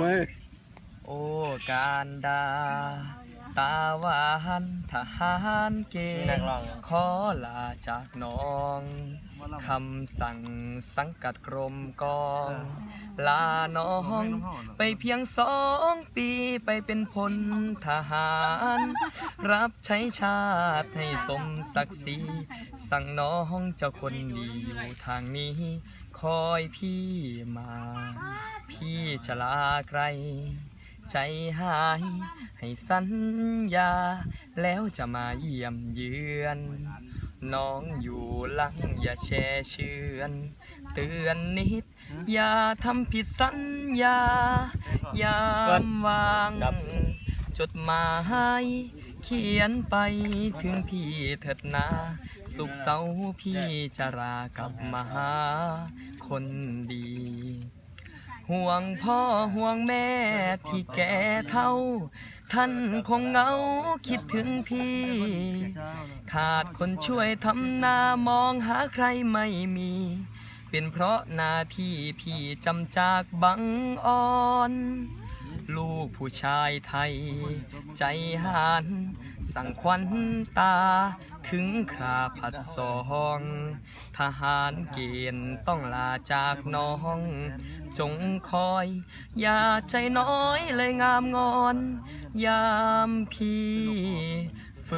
เลยโอ้การดา ตาวานทหารเกมีนัณกฑ์ร้อง ขอลาจากน้องคำสั่งสังกัดกรมกอง ลาน้อง ไปเพียงสองปีไปเป็นพลทหาร รับใช้ชาติให้สมศักดิ์ศรีสั่งน้องเจ้าคนดีอยู่ทางนี้ คอยพี่มา พี่จะลาไกลใจหาย ให้สัญญา แล้วจะมาเยี่ยมเยือน น้องอยู่หลังอย่าแช่เชือน เตือนนิด อย่าทำผิดสัญญา ยามวางจดหมายเขียนไปถึงพี่เถิดนา สุขเสาร์พี่จะรากลับมาหาคนดี ห่วงพ่อห่วงแม่ที่แก่เท่า ท่านคงเหงาคิดถึงพี่ ขาดคนช่วยทำนามองหาใครไม่มี เป็นเพราะหน้าที่พี่จำจากบังอ่อน ลูกผู้ชายไทย ใจหานสั่งควันตา ถึงคราผัดสอง ทหารเกณฑ์ต้องลาจากน้อง จงคอย อย่าใจน้อยเลยงามงอน ยามพี่